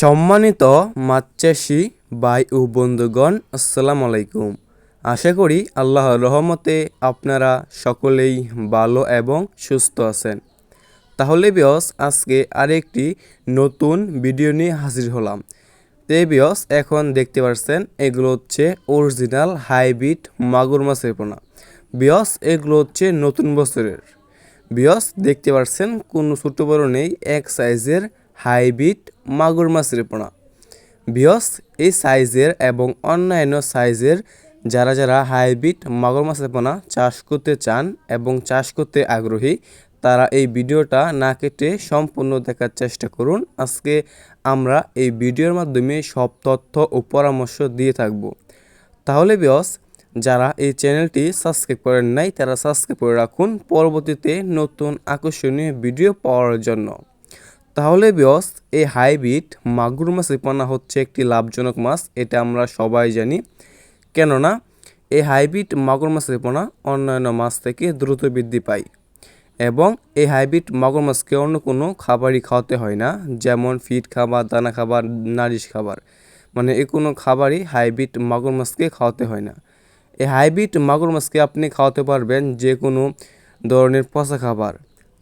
সম্মানিত মাছ চাষি ভাই ও বন্ধুগণ, আসসালামু আলাইকুম। আশা করি আল্লাহর রহমতে আপনারা সকলেই ভালো এবং সুস্থ আছেন। তাহলে বিয়স আজকে আরেকটি নতুন ভিডিও নিয়ে হাজির হলাম। তে বিয়স এখন দেখতে পাচ্ছেন এগুলো হচ্ছে অরিজিনাল হাইব্রিড মাগুর মাছের পোনা। বিয়স এগুলো হচ্ছে নতুন বছরের। বিয়স দেখতে পাচ্ছেন কোনো ছোটো বড় নেই, এক সাইজের হাইব্রিড মাগুর মাছের পোনা বিয়স, এই সাইজের এবং অন্যান্য সাইজের যারা যারা হাইব্রিড মাগুর মাছের পোনা চাষ করতে চান এবং চাষ করতে আগ্রহী, তারা এই ভিডিওটা না কেটে সম্পূর্ণ দেখার চেষ্টা করুন। আজকে আমরা এই ভিডিওর মাধ্যমে সব তথ্য ও পরামর্শ দিয়ে থাকব। তাহলে বিয়স, যারা এই চ্যানেলটি সাবস্ক্রাইব করেন নাই, তারা সাবস্ক্রাইব করে রাখুন। পরবর্তীতে নতুন আকর্ষণীয় ভিডিও পাওয়ার জন্য। তাহলে বিয়স, এই হাইব্রিড মাগুর মাছের পোনা হচ্ছে একটি লাভজনক মাছ, এটা আমরা সবাই জানি। কেননা, এই হাইব্রিড মাগুর মাছের পোনা অন্যান্য মাছ থেকে দ্রুত বৃদ্ধি পায় এবং এই হাইব্রিড মাগুর মাছকে অন্য কোনো খাবারই খাওয়াতে হয় না, যেমন ফিড খাবার, দানা খাবার, নারিশ খাবার। মানে এ কোনো খাবারই হাইব্রিড মাগুর মাছকে খাওয়াতে হয় না। এই হাইব্রিড মাগুর মাছকে আপনি খাওয়াতে পারবেন যে কোনো ধরনের পচা খাবার।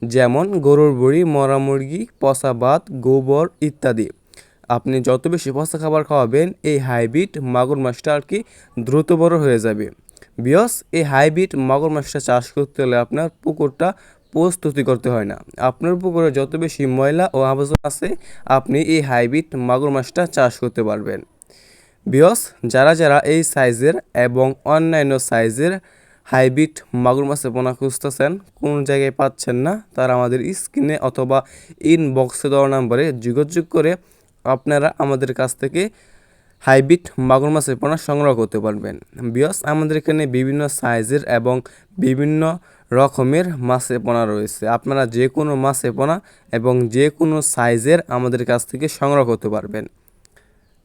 যেমন গরুর বড়ি, মরা মুরগি, পচা ভাত, গোবর ইত্যাদি। আপনি যত বেশি পচা খাবার খাওয়াবেন, এই হাইব্রিড মাগুর মাছটা আর কি দ্রুত বড় হয়ে যাবে। বিয়স, এই হাইব্রিড মাগুর মাছটা চাষ করতে হলে আপনার পুকুরটা প্রস্তুতি করতে হয় না। আপনার পুকুরে যত বেশি ময়লা ও আবর্জনা আছে, আপনি এই হাইব্রিড মাগুর মাছটা চাষ করতে পারবেন। বিয়স, যারা যারা এই সাইজের এবং অন্যান্য সাইজের হাইব্রিড মাগুর মাছের পোনা খুঁজতেছেন, কোন জায়গায় পাচ্ছেন না, তারা আমাদের স্ক্রিনে অথবা ইনবক্সে দেওয়া নাম্বারে যোগাযোগ করে আপনারা আমাদের কাছ থেকে হাইব্রিড মাগুর মাছের পোনা সংগ্রহ করতে পারবেন। বিয়স আমাদের এখানে বিভিন্ন সাইজের এবং বিভিন্ন রকমের মাছের পোনা রয়েছে। আপনারা যে কোনো মাছের পোনা এবং যে কোনো সাইজের আমাদের কাছ থেকে সংগ্রহ করতে পারবেন।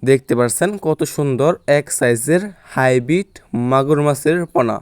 দেখতে পাচ্ছেন কত সুন্দর এক সাইজের হাইব্রিড মাগুর মাছের পোনা।